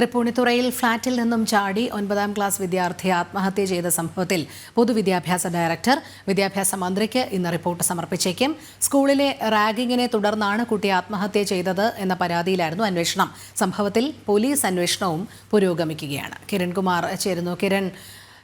തൃപ്പൂണിത്തുറയിൽ ഫ്ളാറ്റിൽ നിന്നും ചാടി ഒൻപതാം ക്ലാസ് വിദ്യാർത്ഥി ആത്മഹത്യ ചെയ്ത സംഭവത്തിൽ പൊതുവിദ്യാഭ്യാസ ഡയറക്ടർ വിദ്യാഭ്യാസ മന്ത്രിക്ക് ഇന്ന് റിപ്പോർട്ട് സമർപ്പിച്ചേക്കും. സ്കൂളിലെ റാഗിങ്ങിനെ തുടർന്നാണ് കുട്ടി ആത്മഹത്യ ചെയ്തത് എന്ന പരാതിയിലായിരുന്നു അന്വേഷണം. സംഭവത്തിൽ പോലീസ് അന്വേഷണവും പുരോഗമിക്കുകയാണ്. കിരൺകുമാർ ചേരുന്നു. കിരൺ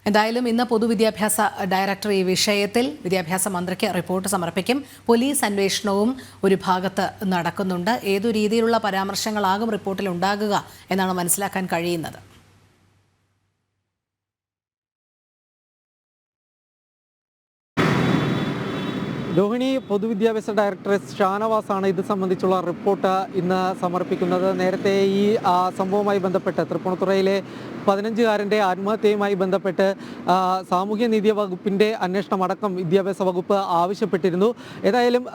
എന്തായാലും ഇന്ന് പൊതുവിദ്യാഭ്യാസ ഡയറക്ടർ ഈ വിഷയത്തിൽ വിദ്യാഭ്യാസ മന്ത്രിക്ക് റിപ്പോർട്ട് സമർപ്പിക്കും. പോലീസ് അന്വേഷണവും ഒരു ഭാഗത്ത് നടക്കുന്നുണ്ട്. ഏതു രീതിയിലുള്ള പരാമർശങ്ങളാകും റിപ്പോർട്ടിൽ ഉണ്ടാകുക എന്നാണ് മനസ്സിലാക്കാൻ കഴിയുന്നത്. രോഹിണി പൊതുവിദ്യാഭ്യാസ ഡയറക്ടർ ഷാനവാസാണ് ഇത് സംബന്ധിച്ചുള്ള റിപ്പോർട്ട് ഇന്ന് സമർപ്പിക്കുന്നത്. നേരത്തെ ഈ സംഭവവുമായി ബന്ധപ്പെട്ട് തൃപ്പൂണിത്തുറയിലെ പതിനഞ്ചുകാരന്റെ ആത്മഹത്യയുമായി ബന്ധപ്പെട്ട് സാമൂഹ്യനീതി വകുപ്പിന്റെ അന്വേഷണം അടക്കം വിദ്യാഭ്യാസ വകുപ്പ് ആവശ്യപ്പെട്ടിരുന്നു. ഏതായാലും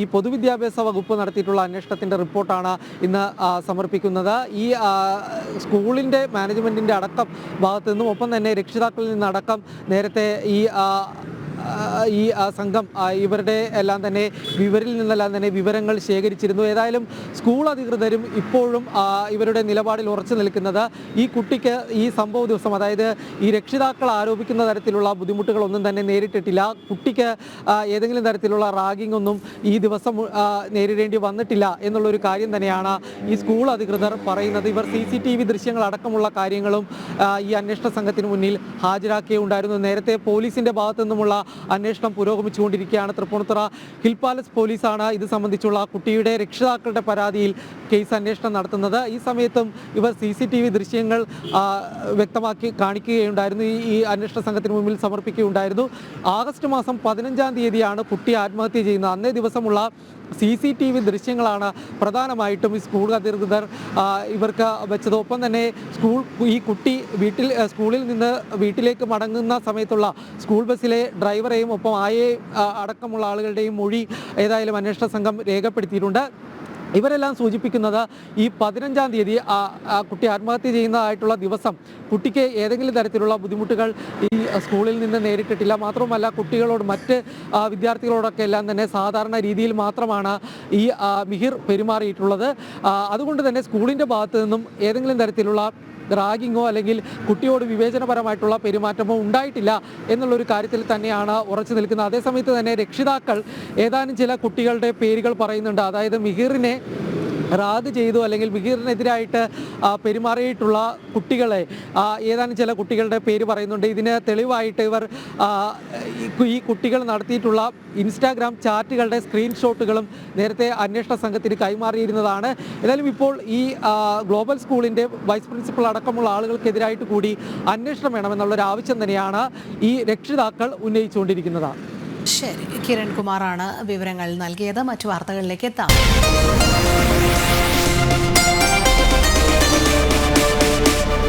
ഈ പൊതുവിദ്യാഭ്യാസ വകുപ്പ് നടത്തിയിട്ടുള്ള അന്വേഷണത്തിന്റെ റിപ്പോർട്ടാണ് ഇന്ന് സമർപ്പിക്കുന്നത്. ഈ സ്കൂളിന്റെ മാനേജ്മെന്റിന്റെ അടക്കം ഭാഗത്തു നിന്നും ഒപ്പം തന്നെ രക്ഷിതാക്കളിൽ നിന്നടക്കം നേരത്തെ ഈ ഈ സംഘം ഇവരുടെ എല്ലാം തന്നെ ഇവരിൽ നിന്നെല്ലാം തന്നെ വിവരങ്ങൾ ശേഖരിച്ചിരുന്നു. ഏതായാലും സ്കൂൾ അധികൃതരും ഇപ്പോഴും ഇവരുടെ നിലപാടിൽ ഉറച്ചു നിൽക്കുന്നത് ഈ കുട്ടിക്ക് ഈ സംഭവ ദിവസം അതായത് ഈ രക്ഷിതാക്കൾ ആരോപിക്കുന്ന തരത്തിലുള്ള ബുദ്ധിമുട്ടുകളൊന്നും തന്നെ നേരിട്ടിട്ടില്ല. കുട്ടിക്ക് ഏതെങ്കിലും തരത്തിലുള്ള റാഗിംഗ് ഒന്നും ഈ ദിവസം നേരിടേണ്ടി വന്നിട്ടില്ല എന്നുള്ളൊരു കാര്യം തന്നെയാണ് ഈ സ്കൂൾ അധികൃതർ പറയുന്നത്. ഇവർ സി സി ടി വി ദൃശ്യങ്ങൾ അടക്കമുള്ള കാര്യങ്ങളും ഈ അന്വേഷണ സംഘത്തിന് മുന്നിൽ ഹാജരാക്കിയുണ്ടായിരുന്നു. നേരത്തെ പോലീസിന്റെ ഭാഗത്തു നിന്നുമുള്ള അന്വേഷണം പുരോഗമിച്ചുകൊണ്ടിരിക്കുകയാണ്. തൃപ്പൂണിത്തുറ ഹിൽ പാലസ് പോലീസാണ് ഇത് സംബന്ധിച്ചുള്ള കുട്ടിയുടെ രക്ഷിതാക്കളുടെ പരാതിയിൽ കേസ് അന്വേഷണം നടത്തുന്നത്. ഈ സമയത്തും ഇവർ സി സി ടി വി ദൃശ്യങ്ങൾ വ്യക്തമാക്കി കാണിക്കുകയുണ്ടായിരുന്നു. ഈ അന്വേഷണ സംഘത്തിന് മുമ്പിൽ സമർപ്പിക്കുകയുണ്ടായിരുന്നു. ആഗസ്റ്റ് മാസം പതിനഞ്ചാം തീയതിയാണ് കുട്ടി ആത്മഹത്യ ചെയ്യുന്നത്. അന്നേ ദിവസമുള്ള സി സി ടി വി ദൃശ്യങ്ങളാണ് പ്രധാനമായിട്ടും ഈ സ്കൂൾ അധികൃതർ ഇവർക്ക് വെച്ചത്. ഒപ്പം തന്നെ സ്കൂൾ ഈ കുട്ടി വീട്ടിൽ സ്കൂളിൽ നിന്ന് വീട്ടിലേക്ക് മടങ്ങുന്ന സമയത്തുള്ള സ്കൂൾ ബസ്സിലെ ഡ്രൈവറെയും ഒപ്പം ആയേ അടക്കമുള്ള ആളുകളുടെയും മൊഴി ഏതായാലും അന്വേഷണ സംഘം രേഖപ്പെടുത്തിയിട്ടുണ്ട്. ഇവരെല്ലാം സൂചിപ്പിക്കുന്നത് ഈ പതിനഞ്ചാം തീയതി കുട്ടി ആത്മഹത്യ ചെയ്യുന്നതായിട്ടുള്ള ദിവസം കുട്ടിക്ക് ഏതെങ്കിലും തരത്തിലുള്ള ബുദ്ധിമുട്ടുകൾ ഈ സ്കൂളിൽ നിന്ന് നേരിട്ടിട്ടില്ല. മാത്രവുമല്ല കുട്ടികളോട് മറ്റ് വിദ്യാർത്ഥികളോടൊക്കെ എല്ലാം തന്നെ സാധാരണ രീതിയിൽ മാത്രമാണ് ഈ മിഹിർ പെരുമാറിയിട്ടുള്ളത്. അതുകൊണ്ട് തന്നെ സ്കൂളിന്റെ ഭാഗത്ത് നിന്നും ഏതെങ്കിലും തരത്തിലുള്ള റാഗിങ്ങോ അല്ലെങ്കിൽ കുട്ടിയോട് വിവേചനപരമായിട്ടുള്ള പെരുമാറ്റമോ ഉണ്ടായിട്ടില്ല എന്നുള്ളൊരു കാര്യത്തിൽ തന്നെയാണ് ഉറച്ചു നിൽക്കുന്നത്. അതേസമയത്ത് തന്നെ രക്ഷിതാക്കൾ ഏതാനും ചില കുട്ടികളുടെ പേരുകൾ പറയുന്നുണ്ട്. അതായത് മിഹിറിനെ റാഗ് ചെയ്തു അല്ലെങ്കിൽ മിഹിറിനെതിരായിട്ട് ആ, പെരുമാറിയിട്ടുള്ള കുട്ടികളെ ഏതാനും ചില കുട്ടികളുടെ പേര് പറയുന്നുണ്ട്. ഇതിന് തെളിവായിട്ട് ഇവർ ഈ കുട്ടികൾ നടത്തിയിട്ടുള്ള ഇൻസ്റ്റാഗ്രാം ചാറ്റുകളുടെ സ്ക്രീൻഷോട്ടുകളും നേരത്തെ അന്വേഷണ സംഘത്തിന് കൈമാറിയിരുന്നതാണ്. ഏതായാലും ഇപ്പോൾ ഈ ഗ്ലോബൽ സ്കൂളിന്റെ വൈസ് പ്രിൻസിപ്പൽ അടക്കമുള്ള ആളുകൾക്കെതിരായിട്ട് കൂടി അന്വേഷണം വേണമെന്നുള്ളൊരു ആവശ്യം തന്നെയാണ് ഈ രക്ഷിതാക്കൾ ഉന്നയിച്ചുകൊണ്ടിരിക്കുന്നത്. ശരി. കിരൺകുമാറാണ് വിവരങ്ങൾ നൽകിയത്. മറ്റു വാർത്തകളിലേക്ക് എത്താം.